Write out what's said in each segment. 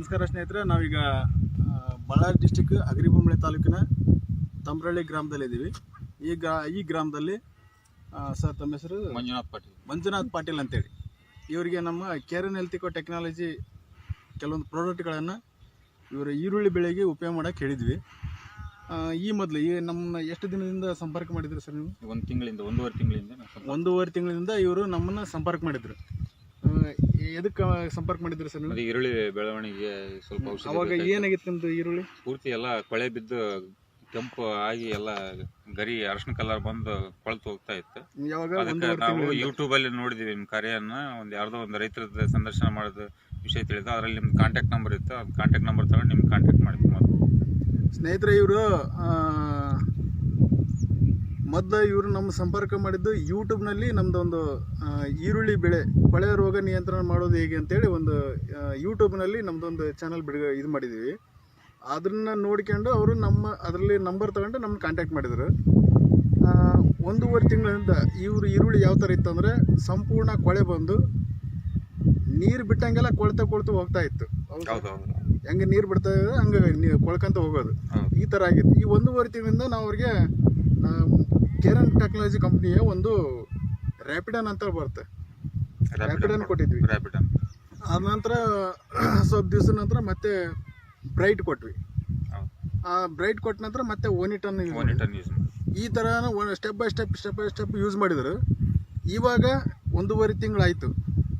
ನಮಸ್ಕಾರ ಸ್ನೇಹಿತರೆ ನಾವೀಗ ಬಳ್ಳಾರಿ ಡಿಸ್ಟಿಕ್ ಅಗ್ರಿಬೊಮ್ಮಳೆ ತಾಲೂಕಿನ ತಂಬ್ರಳ್ಳಿ ಗ್ರಾಮದಲ್ಲಿದ್ದೀವಿ ಈ ಗ್ರಾ ಈ ಗ್ರಾಮದಲ್ಲಿ ಸರ್ ತಮ್ಮ ಹೆಸರು? ಮಂಜುನಾಥ್ ಪಾಟೀಲ್. ಮಂಜುನಾಥ್ ಪಾಟೀಲ್ ಅಂತೇಳಿ. ಇವರಿಗೆ ನಮ್ಮ ಕೇರನ್ ಹೆಲ್ತಿಕೋ ಟೆಕ್ನಾಲಜಿ ಕೆಲವೊಂದು ಪ್ರಾಡಕ್ಟ್ಗಳನ್ನು ಇವರು ಈರುಳ್ಳಿ ಬೆಳೆಗೆ ಉಪಯೋಗ ಮಾಡೋಕೆ ಹೇಳಿದ್ವಿ. ಈ ಮೊದಲು ಈ ನಮ್ಮ ಎಷ್ಟು ದಿನದಿಂದ ಸಂಪರ್ಕ ಮಾಡಿದ್ರು ಸರ್ ನೀವು? ಒಂದು ತಿಂಗಳಿಂದ ಒಂದೂವರೆ ತಿಂಗಳಿಂದ ಒಂದೂವರೆ ತಿಂಗಳಿಂದ ಇವರು ನಮ್ಮನ್ನು ಸಂಪರ್ಕ ಮಾಡಿದ್ರು. ಎದಕ್ಕೆ ಸಂಪರ್ಕ ಮಾಡಿದ್ರಿ ಸರ್ ನೀವು? ಅದೇ ಈರುಳ್ಳಿ ಬೆಳವಣಿಗೆ ಸ್ವಲ್ಪ ಔಷಧಿ ಅವಾಗ ಬೇಕಾಗಿತ್ತು. ಏನಾಗಿತ್ತು ನಿಮ್ದು ಈರುಳ್ಳಿ? ಪೂರ್ತಿ ಎಲ್ಲ ಕೊಳೆ ಬಿದ್ದು ಕೆಂಪು ಆಗಿ ಎಲ್ಲ ಗರಿ ಅರಶಿನ ಕಲರ್ ಬಂದು ಕೊಳ್ತು ಹೋಗ್ತಾ ಇತ್ತು. ಯಾವಾಗ ಅದಕ್ಕೆ ಒಂದೂವರೆ ನಾವು ಯೂಟ್ಯೂಬ್ ಅಲ್ಲಿ ನೋಡಿದ್ವಿ ನಿಮ್ಮ ಕಾರ್ಯನ. ಒಂದು ಯಾರ್ದೋ ಒಂದು ರೈತರ ಸಂದರ್ಶನ ಮಾಡಿದ ವಿಷಯ ತಿಳಿದು ಅದರಲ್ಲಿ ನಿಮ್ದು ಕಾಂಟ್ಯಾಕ್ಟ್ ನಂಬರ್ ಇತ್ತು. ಅದು ಕಾಂಟ್ಯಾಕ್ಟ್ ನಂಬರ್ ತಗೊಂಡು ನಿಮ್ ಕಾಂಟ್ಯಾಕ್ಟ್ ಮಾಡಿದ್ವಿ ಮೊದಲು. ಸ್ನೇಹಿತರೆ ಇವರು ಮೊದಲು ಇವರು ನಮ್ಮ ಸಂಪರ್ಕ ಮಾಡಿದ್ದು ಯೂಟ್ಯೂಬ್ನಲ್ಲಿ ನಮ್ಮದೊಂದು ಈರುಳ್ಳಿ ಬೆಳೆ ಕೊಳೆ ರೋಗ ನಿಯಂತ್ರಣ ಮಾಡೋದು ಹೇಗೆ ಅಂತೇಳಿ ಒಂದು ಯೂಟ್ಯೂಬ್ನಲ್ಲಿ ನಮ್ಮದೊಂದು ಚಾನಲ್ ಬಿಡುಗ ಇದು ಮಾಡಿದ್ದೀವಿ. ಅದನ್ನ ನೋಡ್ಕೊಂಡು ಅವರು ನಮ್ಮ ಅದರಲ್ಲಿ ನಂಬರ್ ತಗೊಂಡು ನಮ್ಮನ್ನ ಕಾಂಟ್ಯಾಕ್ಟ್ ಮಾಡಿದರು. ಒಂದೂವರೆ ತಿಂಗಳಿಂದ ಇವರು ಈರುಳ್ಳಿ ಯಾವ ಥರ ಇತ್ತಂದರೆ ಸಂಪೂರ್ಣ ಕೊಳೆ ಬಂದು ನೀರು ಬಿಟ್ಟಂಗೆಲ್ಲ ಕೊಳ್ತಾ ಕೊಳ್ತು ಹೋಗ್ತಾ ಇತ್ತು. ಹೆಂಗೆ ನೀರು ಬಿಡ್ತಾ ಇದೆ ಹಂಗೆ ಕೊಳ್ಕೊಂತ ಹೋಗೋದು. ಈ ಥರ ಆಗಿತ್ತು. ಈ ಒಂದೂವರೆ ತಿಂಗಳಿಂದ ನಾವು ಅವ್ರಿಗೆ ಕೇರನ್ ಟೆಕ್ನಾಲಜಿ ಕಂಪ್ನಿಯ ಒಂದು ರ್ಯಾಪಿಡನ್ ಅಂತ ಬರುತ್ತೆ. ರ್ಯಾಪಿಡನ್ ಕೊಟ್ಟಿದ್ವಿ. ರ್ಯಾಪಿಡನ್ ಅದ ಆದ ನಂತರ ಸ್ವಲ್ಪ ದಿವಸ ನಂತರ ಮತ್ತೆ ಬ್ರೈಟ್ ಕೊಟ್ವಿ. ಆ ಬ್ರೈಟ್ ಕೊಟ್ಟ ನಂತರ ಮತ್ತೆ ಓನಿಟನ್ ಯೂಸ್ ಈ ಥರ step by step step by step use ಮಾಡಿದ್ರು. ಇವಾಗ ಒಂದೂವರೆ ತಿಂಗಳಾಯಿತು.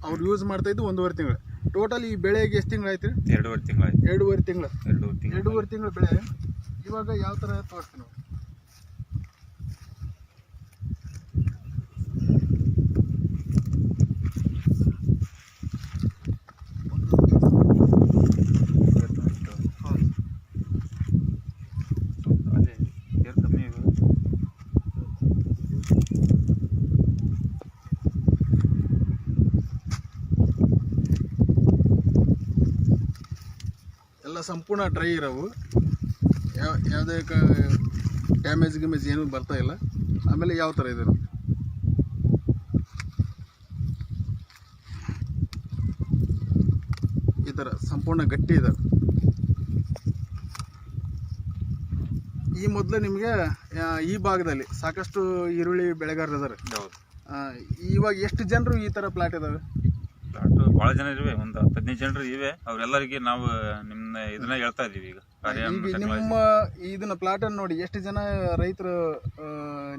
ಅವ್ರು ಯೂಸ್ ಮಾಡ್ತಾ ಇದ್ದು ಒಂದೂವರೆ ತಿಂಗಳು. ಟೋಟಲ್ ಈ ಬೆಳೆಗೆ ಎಷ್ಟು ತಿಂಗಳಾಯ್ತು? ಎರಡೂವರೆ ತಿಂಗಳು ಎರಡೂವರೆ ತಿಂಗಳು. ಎರಡೂವರೆ ತಿಂಗಳು. ಎರಡೂವರೆ ತಿಂಗಳು ಬೆಳೆ. ಇವಾಗ ಯಾವ ಥರ ತೋರಿಸ್ತೀನಿ. ನೋಡಿ. ಹೌದು. ಅದೇ ಏರ್ ಕಮ್ಮಿ ಇದೆ. ಎಲ್ಲ ಸಂಪೂರ್ಣ ಡ್ರೈ ಇರೋವು. ಯಾವ ಯಾವುದೇ ಡ್ಯಾಮೇಜ್ ಗಿಮೇಜ್ ಏನೂ ಬರ್ತಾ ಇಲ್ಲ. ಆಮೇಲೆ ಯಾವ ಥರ ಇದೆ. ಈ ಥರ ಸಂಪೂರ್ಣ ಗಟ್ಟಿ ಇದೆ. ಈ ಮೊದಲು ನಿಮಗೆ ಈ ಭಾಗದಲ್ಲಿ ಸಾಕಷ್ಟು ಈರುಳ್ಳಿ ಬೆಳೆಗಾರರು ಇದ್ದಾರೆ ಹೌದು ಇವಾಗ ಎಷ್ಟು ಜನರು ಈ ಥರ ಪ್ಲಾಟ್ ಇದಾವೆ? ಪ್ಲಾಟ್ ಭಾಳ ಜನ ಇವೆ ಒಂದು ಹತ್ತು ಹದಿನೈದು ಜನರು ಇವೆ ಅವರೆಲ್ಲರಿಗೆ ನಾವು ನಿಮ್ಮ ಇದನ್ನ ಹೇಳ್ತಾ ಇದೀವಿ ಈಗ. ನಿಮ್ಮ ಇದನ್ನ ಪ್ಲಾಟ್ ಅನ್ನು ನೋಡಿ ಎಷ್ಟು ಜನ ರೈತರು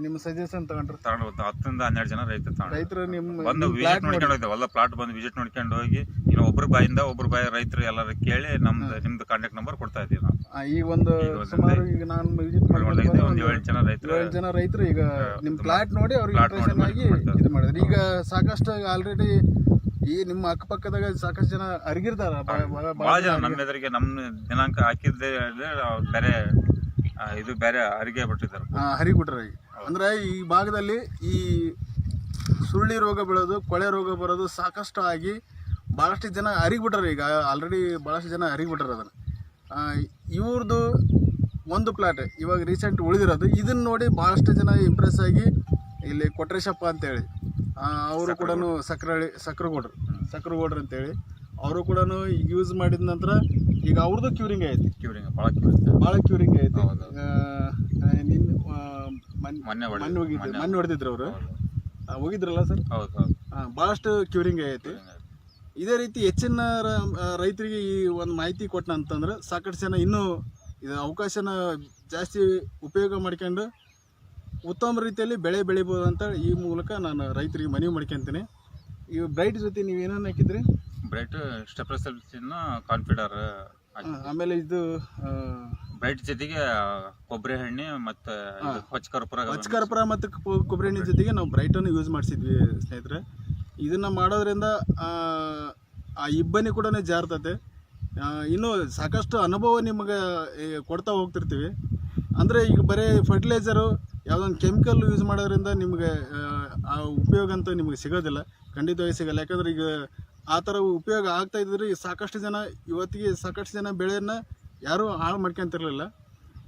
ನಿಮ್ಮ ಸಜೆಷನ್ ತಗೊಂಡ್ರು? ತಗೊಂಡು ಹತ್ತರಿಂದ ಹನ್ನೆರಡು ಜನ ರೈತರು ತಗೊಂಡು ರೈತರು ನಿಮ್ಮ ಬಂದು ವಿಸಿಟ್ ನೋಡ್ಕೊಂಡು ಹೋಗ್ತೇವೆ ಎಲ್ಲ ಪ್ಲಾಟ್ ಬಂದು ವಿಸಿಟ್ ನೋಡ್ಕೊಂಡು ಹೋಗಿ ಇನ್ನು ಒಬ್ರ ಬಾಯಿಂದ ಒಬ್ರ ಬಾಯಿ ರೈತರು ಎಲ್ಲರೂ ಕೇಳಿ ನಮ್ದು ನಿಮ್ದು ಕಾಂಟ್ಯಾಕ್ಟ್ ನಂಬರ್ ಕೊಡ್ತಾ ಇದೀವಿ ನಾವು. ಈಗ ಒಂದು ಸುಮಾರು ಈಗ ನಾನು ವಿಸಿಟ್ ಒಳ್ಳೆಗಿದೆ ಒಂದು ಏಳು ಜನ ರೈತರು ಏಳು ಜನ ರೈತರು ಈಗ ನಿಮ್ಮ ಪ್ಲಾಟ್ ನೋಡಿ ಅವ್ರಿಗೆ plot ಆಗಿ ಇದು ಮಾಡಿದ್ರು. ಈಗ ಸಾಕಷ್ಟು ಆಲ್ರೆಡಿ ಈ ನಿಮ್ಮ ಅಕ್ಕಪಕ್ಕದಾಗ ಸಾಕಷ್ಟು ಜನ ಅರಿಗಿರ್ತಾರ. ಭಾಳ ಜನ ನಮ್ಮ ಎದುರಿಗೆ ನಮ್ಮ ದಿನಾಂಕ ಹಾಕಿದ್ದೆ ಬೇರೆ ಇದು ಬೇರೆ ಅರಿಗೆ ಬಿಟ್ಟಿದ್ದಾರೆ. ಹರಿಗುಟ್ರ ಈಗ ಅಂದ್ರೆ ಈ ಭಾಗದಲ್ಲಿ ಈ ಸುಳ್ಳಿ ರೋಗ ಬೀಳೋದು ಕೊಳೆ ರೋಗ ಬರೋದು ಸಾಕಷ್ಟು ಆಗಿ ಭಾಳಷ್ಟು ಜನ ಹರಿಗ್ಬಿಟ್ಟಾರೆ ಈಗ. ಆಲ್ರೆಡಿ ಭಾಳಷ್ಟು ಜನ ಹರಿಗ್ಬಿಟ್ಟಾರೆ ಅದನ್ನು. ಇವ್ರದ್ದು ಒಂದು ಪ್ಲಾಟ್ ಇವಾಗ ರೀಸೆಂಟ್ ಉಳಿದಿರೋದು. ಇದನ್ನ ನೋಡಿ ಭಾಳಷ್ಟು ಜನ ಇಂಪ್ರೆಸ್ ಆಗಿ ಇಲ್ಲಿ ಕೊಟ್ರೇಶಪ್ಪ ಅಂತೇಳಿ. ಅವರು ಕೂಡ ಸಕ್ರಳ್ಳಿ ಸಕ್ರಗೌಡ್ರು. ಸಕ್ರಗೌಡ್ರು ಅಂತೇಳಿ. ಅವರು ಕೂಡ ಯೂಸ್ ಮಾಡಿದ ನಂತರ ಈಗ ಅವ್ರದ್ದು ಕ್ಯೂರಿಂಗ್ ಐತಿ. ಕ್ಯೂರಿಂಗ್ ಭಾಳ ಕ್ಯೂರಿಂಗ್ ಭಾಳ ಕ್ಯೂರಿಂಗ್ ಐತಿ. ನಿನ್ನ ಮೊನ್ನೆ ಮಣ್ಣು ಹೋಗಿದ್ದೆ ಮಣ್ಣು ಹೊಡೆದಿದ್ರು ಅವರು. ಹೋಗಿದ್ರಲ್ಲ ಸರ್? ಹೌದು ಹೌದು. ಭಾಳಷ್ಟು ಕ್ಯೂರಿಂಗ್ ಐತಿ. ಇದೇ ರೀತಿ ಹೆಚ್ಚಿನ ರೈತರಿಗೆ ಈ ಒಂದು ಮಾಹಿತಿ ಕೊಟ್ಟನ ಅಂತಂದ್ರೆ ಸಾಕಷ್ಟು ಜನ ಇನ್ನೂ ಇದು ಅವಕಾಶನ ಜಾಸ್ತಿ ಉಪಯೋಗ ಮಾಡ್ಕೊಂಡು ಉತ್ತಮ ರೀತಿಯಲ್ಲಿ ಬೆಳೆ ಬೆಳಿಬೋದು ಅಂತ ಈ ಮೂಲಕ ನಾನು ರೈತರಿಗೆ ಮನವಿ ಮಾಡ್ಕೊತೀನಿ. ಈ ಬ್ರೈಟ್ ಜೊತೆ ನೀವು ಏನೇನು ಹಾಕಿದ್ರಿ? ಬ್ರೈಟ್ ಸ್ಟೆಪ್ರಸಲ್ಸಿನ ಕಾನ್ಫಿಡರ್ ಆಮೇಲೆ ಇದು ಬ್ರೈಟ್ ಜೊತೆಗೆ ಕೊಬ್ಬರಿ ಎಣ್ಣೆ ಮತ್ತೆ ಹೊಚ್ಕರ್ಪುರ ಹೊಚ್ಕರ್ಪುರ ಮತ್ತು ಕೊಬ್ಬರಿ ಹಣ್ಣಿನ ಜೊತೆಗೆ ನಾವು ಬ್ರೈಟನ್ನು ಯೂಸ್ ಮಾಡಿಸಿದ್ವಿ ಸ್ನೇಹಿತರೆ. ಇದನ್ನು ಮಾಡೋದ್ರಿಂದ ಆ, ಇಬ್ಬನಿ ಕೂಡ ಜಾರ್ತತೆ. ಇನ್ನೂ ಸಾಕಷ್ಟು ಅನುಭವ ನಿಮಗೆ ಕೊಡ್ತಾ ಹೋಗ್ತಿರ್ತೀವಿ. ಅಂದರೆ ಈಗ ಬರೀ ಫರ್ಟಿಲೈಸರು ಯಾವುದೊಂದು ಕೆಮಿಕಲ್ ಯೂಸ್ ಮಾಡೋದ್ರಿಂದ ನಿಮಗೆ ಆ, ಉಪಯೋಗ ಅಂತ ನಿಮಗೆ ಸಿಗೋದಿಲ್ಲ. ಖಂಡಿತವಾಗಿ ಸಿಗಲ್ಲ. ಯಾಕಂದ್ರೆ ಈಗ ಆ ಥರ ಉಪಯೋಗ ಆಗ್ತಾ ಇದ್ದರೆ ಸಾಕಷ್ಟು ಜನ ಇವತ್ತಿಗೆ ಸಾಕಷ್ಟು ಜನ ಬೆಳೆಯನ್ನು ಯಾರೂ ಹಾಳು ಮಾಡ್ಕೊಂತಿರಲಿಲ್ಲ.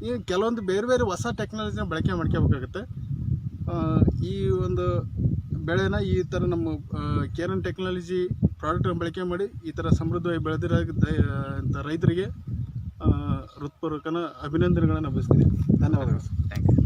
ಈಗ ಕೆಲವೊಂದು ಬೇರೆ ಬೇರೆ ಹೊಸ ಟೆಕ್ನಾಲಜಿನ ಬಳಕೆ ಮಾಡ್ಕೋಬೇಕಾಗುತ್ತೆ. ಈ ಒಂದು ಬೆಳೆನ ಈ ಥರ ನಮ್ಮ ಕೇರನ್ ಟೆಕ್ನಾಲಜಿ ಪ್ರಾಡಕ್ಟನ್ನು ಬಳಕೆ ಮಾಡಿ ಈ ಥರ ಸಮೃದ್ಧವಾಗಿ ಬೆಳೆದಿರೋ ರೈತರಿಗೆ ಹೃತ್ಪೂರ್ವಕನ ಅಭಿನಂದನೆಗಳನ್ನು ಬಯಸ್ತೀನಿ. ಧನ್ಯವಾದಗಳು. Thank you